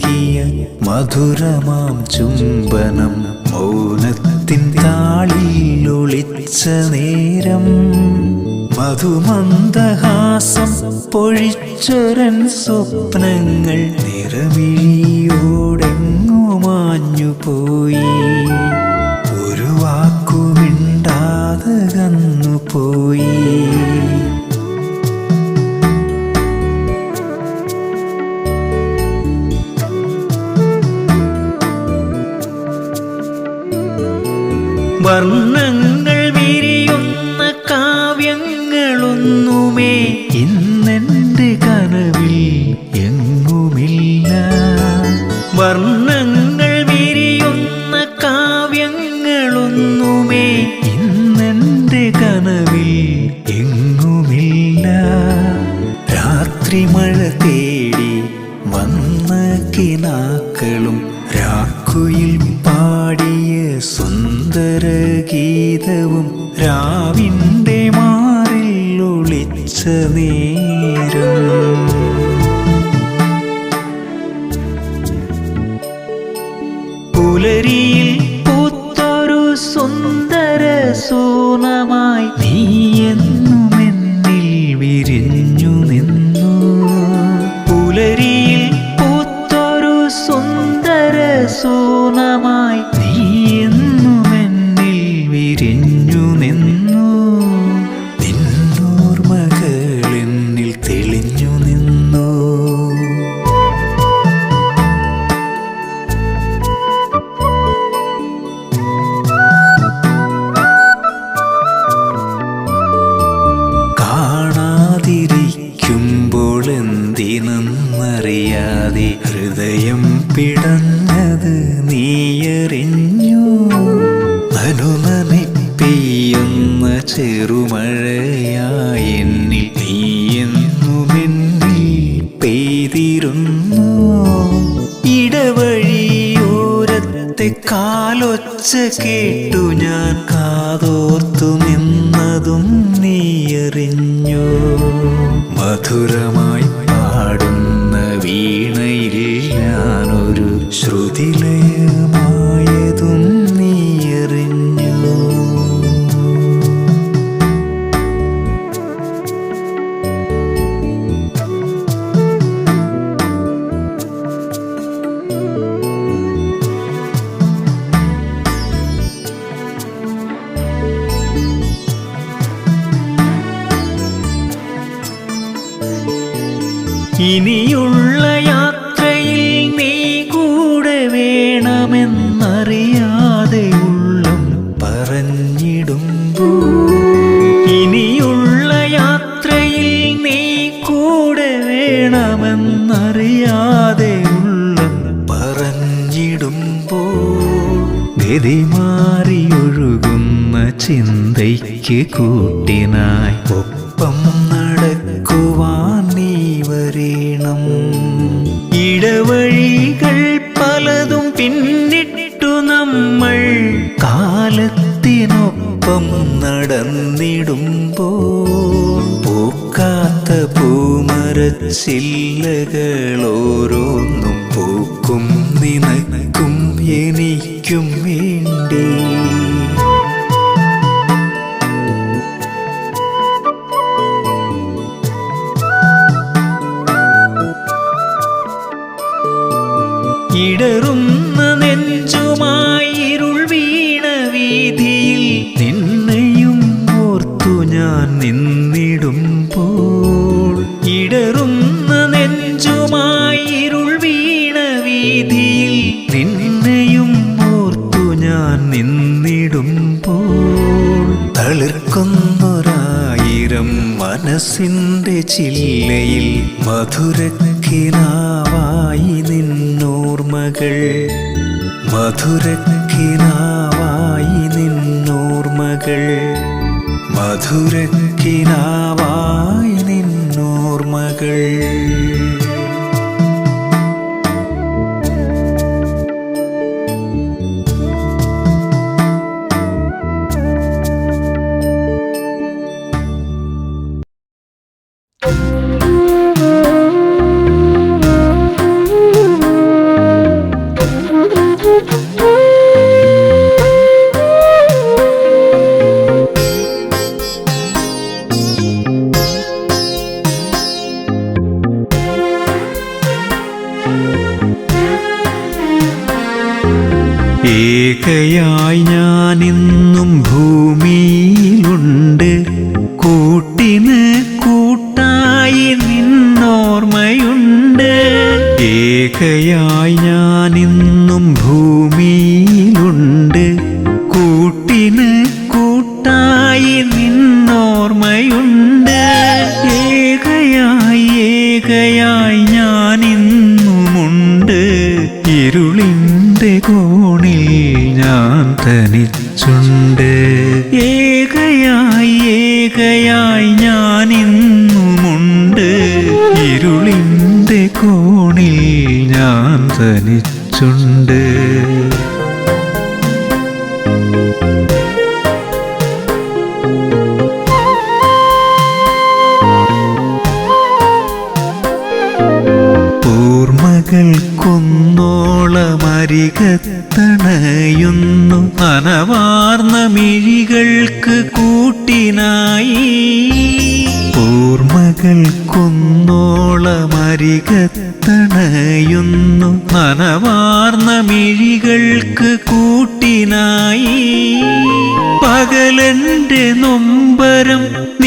എനിക്കേകിയ മധുരമാം ചുംബനം മൗനത്തിൻ താളിൽ ഒളിച്ച നേരം. മധുമന്ദഹാസം പൊഴിച്ചൊരൻ സ്വപ്നങ്ങൾ നിറമിഴിയോടെങ്ങു മാഞ്ഞുപോയി ഒരു വാക്കുമിണ്ടാതെ കന്നു വർണങ്ങൾ ഗീതവും രാവിന്റെ മാറിൽ ഒളിച്ച നേരം പെയ്തിരുന്നു ഇടവഴിയോരത്തെ കാലൊച്ച കേട്ടു ഞാൻ കാതോർത്തു നിന്നതും നീയറിഞ്ഞു. മധുരമായി പാടുന്ന വീണയിൽ ഇനിയുള്ള യാത്രയിൽ നീ കൂടെ വേണമെന്നറിയാതെ ഉള്ളം പറഞ്ഞിടുമ്പോ ഇനിയുള്ള യാത്രയിൽ നീ കൂടെ വേണമെന്നറിയാതെ ഉള്ളം പറഞ്ഞിടുമ്പോ ഗതിമാറിയൊഴുകുന്ന ചിന്തയ്ക്ക് കൂട്ടിനായി ഒപ്പം നടക്കുവാൻ ഇടവഴികൾ പലതും പിന്നിട്ടു നമ്മൾ. കാലത്തിനൊപ്പം നടന്നിടുമ്പോൾ പൂക്കാത്ത പൂമരച്ചില്ലകളോരോന്നും പൂക്കും നിനക്കും എനിക്കും വേണ്ടി ചില്ലയിൽ മധുരക്കിനാവായി നിന്നോർമകൾ. മധുരക്കിനാവായി നിന്നോർമകൾ. മധുരക്കിനാവായി നിന്നോർമകൾ. ഏകയായി ഞാനിന്നും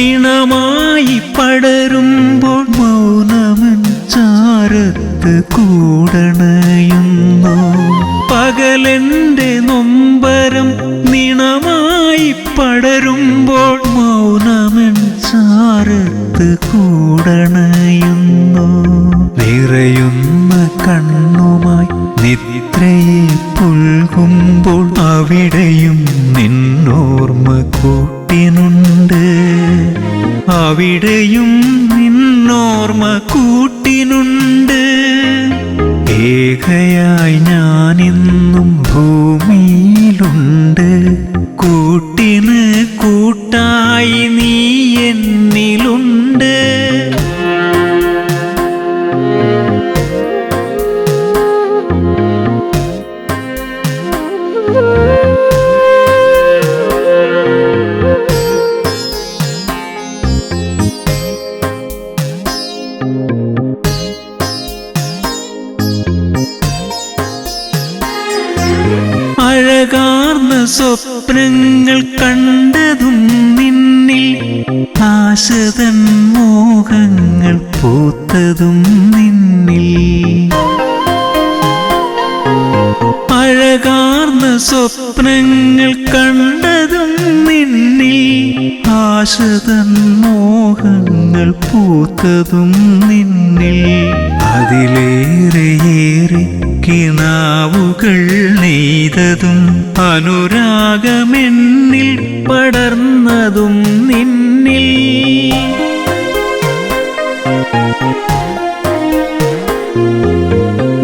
നിണമായി പടരുമ്പോൾ കൂട്ടിനുണ്ട്. ഏകയായി ഞാനിന്നും സ്വപ്നങ്ങൾ കണ്ടതും നിന്നിൽ ആശതൻ മോഹങ്ങൾ പൂത്തതും നിന്നിൽ. അഴകാർന്ന സ്വപ്നങ്ങൾ കണ്ടതും നിന്നിൽ ആശതൻ മോഹങ്ങൾ പൂത്തതും അനുരാഗമെന്നിൽ പടർന്നതും നിന്നിൽ.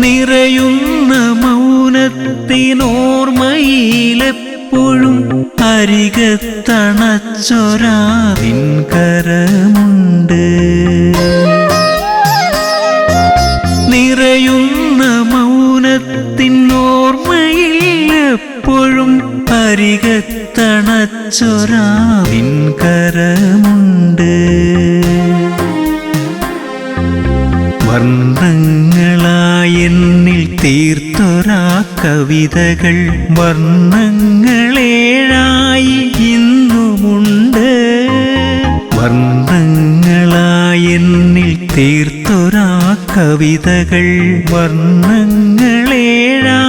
നിറയുന്ന മൗനത്തിനോർമ്മയിലെപ്പോഴും അരികത്തണച്ചൊരാവിൻ കരമുണ്ട് അരികത്തണച്ചൊരാതിൻ കരമുണ്ട്. വർണങ്ങളായെന്നിൽ തീർത്തൊരാ കവിതകൾ വർണങ്ങളേഴായി ഇന്നുമുണ്ട്. വർണങ്ങളായെന്നിൽ തീർത്തൊരാ കവിതകൾ വർണങ്ങളേഴായി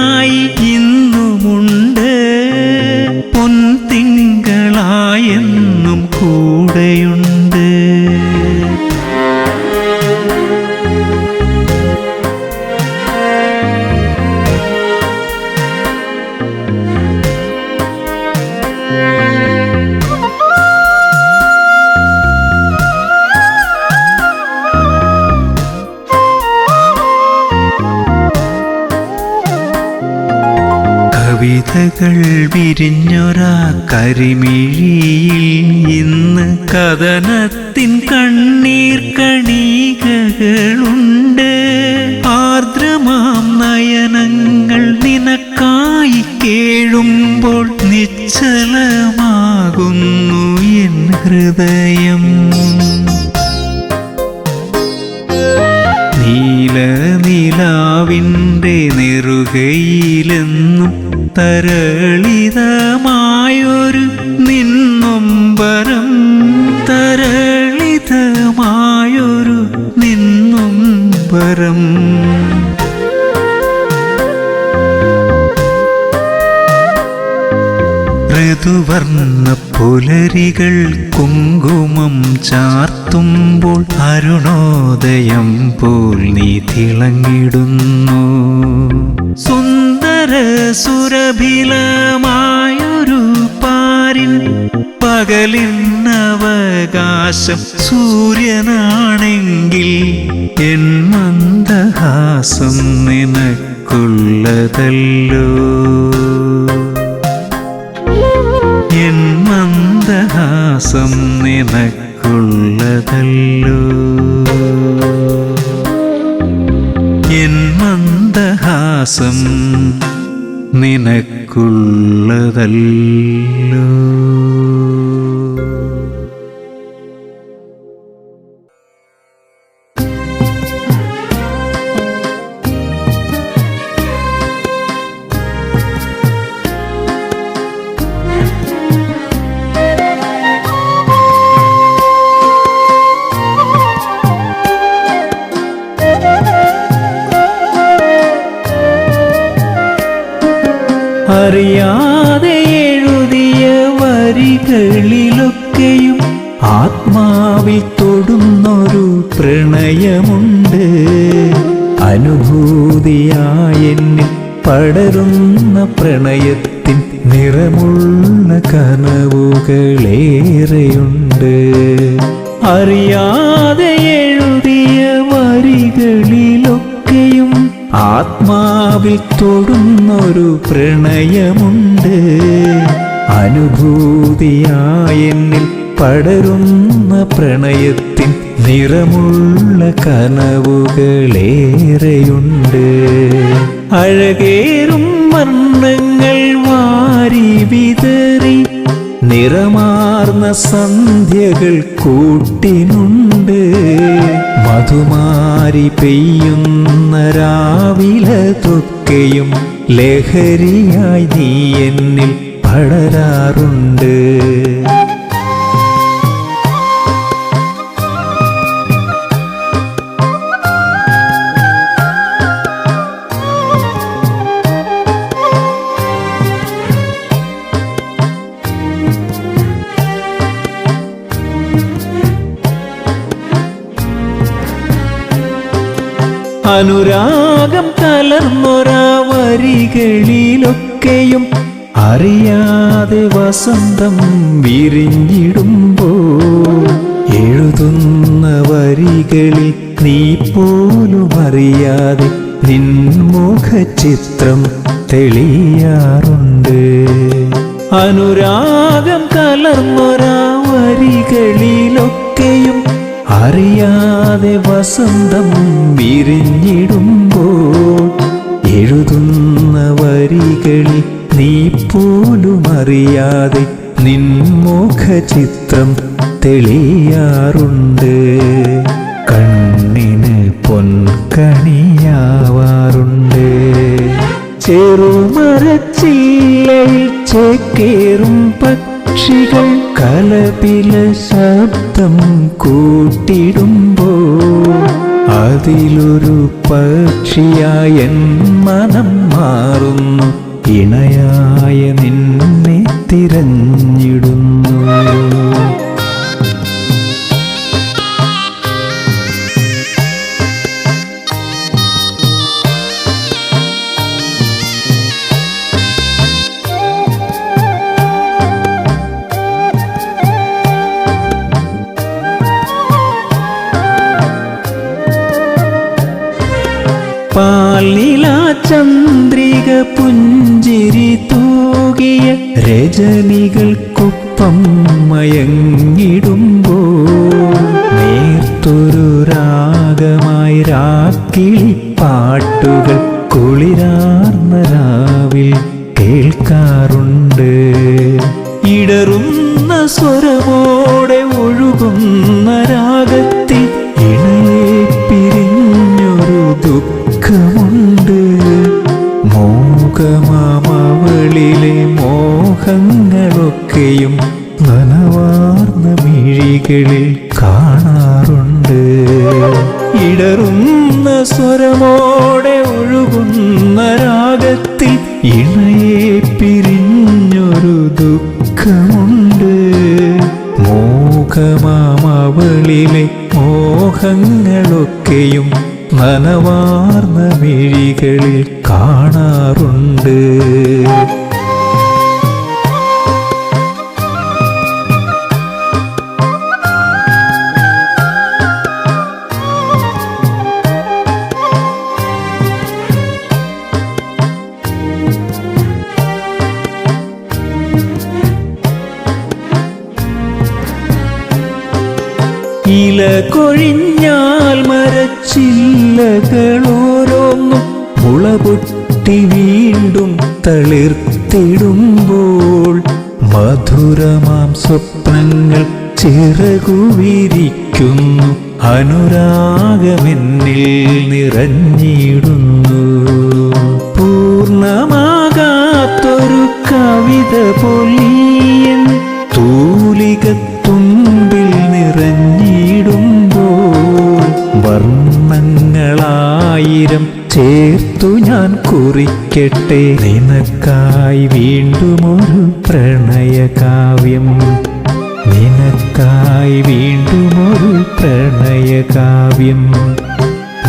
വിരിഞ്ഞൊരാ കരിമിഴിയിൽ ഇന്ന് കഥനത്തിൻ കണ്ണീർ കണികകളുണ്ട്. ആർദ്രമാം നയനങ്ങൾ നിനക്കായി കേഴുമ്പോൾ നിശ്ചലമാകുന്നു എൻ ഹൃദയം. നീല നിലാവിന്റെ നെറുകയിലെന്നും തരളിതമായൊരു ഋതുവർണ പുലരികൾ കുങ്കുമം ചാർത്തുമ്പോൾ അരുണോദയം പോൽ നീ തിളങ്ങിടുന്നു. സുന്ദര സുരഭിലമായൊരു പാരിൻ പകലിന്നവകാശം സൂര്യനാണെങ്കിൽ എൻ മന്ദഹാസം നിനക്കുള്ളതല്ലോ. മന്ദഹാസം നിനക്കുള്ളതല്ലോ. എൻ മന്ദഹാസം നിനക്കുള്ളതല്ലോ അറിയാതെ എഴുതിയ വരികളിലൊക്കെയും ആത്മാവിൽ തൊടുന്നൊരു പ്രണയമുണ്ട്. അനുഭൂതിയായെന്നിൽ പടരുന്ന പ്രണയത്തിൻ നിറമുള്ള കനവുകളേറെയുണ്ട്. അറിയാതെ ആത്മാവിൽ തൊടുന്നൊരു പ്രണയമുണ്ട്. അനുഭൂതിയായെന്നിൽ പടരുന്ന പ്രണയത്തിൻ നിറമുള്ള കനവുകളേറെയുണ്ട്. അഴകേറും വർണങ്ങൾ വാരി വിതറി നിറമാർന്ന സന്ധ്യകൾ കൂട്ടിനുണ്ട്. മധുമാരി പെയ്യുന്ന രാവിലതൊക്കെയും ലഹരിയായി നീ എന്നിൽ പടരാറുണ്ട്. അനുരാഗം കലർന്നൊരാ വരികളിലൊക്കെയും അറിയാതെ വസന്തം വിരിഞ്ഞിടുമ്പോ എഴുതുന്ന വരികളിൽ നീ പോലും അറിയാതെ നിൻമുഖചിത്രം തെളിയാറുണ്ട്. അനുരാഗം കലർന്നൊരാ വരികളിലൊക്കെയും അറിയാതെ വസന്തം വിരിഞ്ഞിടുമ്പോൾ എഴുതുന്ന വരികളിൽ നീ പോലും അറിയാതെ നിൻമുഖചിത്രം തെളിയാറുണ്ട്. കണ്ണിന് പൊൻകണിയാവാറുണ്ട്. ചെറുമറച്ചില്ലേറും ചേക്കേറും പക്ഷികൾ കലപില ശബ്ദം കൂട്ടിടുമ്പോ അതിലൊരു പക്ഷിയായ മനം മാറുന്നു. ഇണയായ നിന്നെ തിരഞ്ഞിടുന്നു. പുഞ്ചിരി തൂകിയ രജനികൾക്കൊപ്പം മയങ്ങിടുമ്പോ നേർത്തൊരു രാഗമായി രാക്കിളി പാട്ടുകൾ കുളിരാർന്ന രാവിൽ കേൾക്കാറുണ്ട്. ഇടറുന്ന സ്വരമോടെ ഒഴുകുന്ന രാഗത്തിൽ ലോകമാമവളിലെ മോഹങ്ങളൊക്കെയും നനവാർന്ന മിഴികളിൽ കാണാറുണ്ട്. ഇടറുന്ന സ്വരമോടെ ഒഴുകുന്ന രാഗത്തിൽ ഇണയെ പിരിഞ്ഞൊരു ദുഃഖമുണ്ട്. മോഹമാമവളിലെ മോഹങ്ങളൊക്കെയും നനവാർന്ന മിഴികളിൽ കാണാറുണ്ട്. കൊഴിഞ്ഞാൽ മരച്ചില്ലകളോരോന്നും മുളപൊട്ടി വീണ്ടും തളിർത്തിടുമ്പോൾ മധുരമാം സ്വപ്നങ്ങൾ ചിറകുവിരിക്കുന്നു. അനുരാഗമെന്നിൽ നിറഞ്ഞിടുന്നു. പൂർണമാകാത്തൊരു കവിത പൊലിയൻ തൂലികത്തുമ്പിൽ നിറഞ്ഞിടുമ്പോൾ കുറിക്കട്ടെ. നിനക്കായി വീണ്ടുമൊരു പ്രണയകാവ്യം നിനക്കായി വീണ്ടും ഒരു പ്രണയകാവ്യം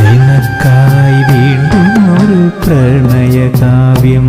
നിനക്കായി വീണ്ടും ഒരു പ്രണയകാവ്യം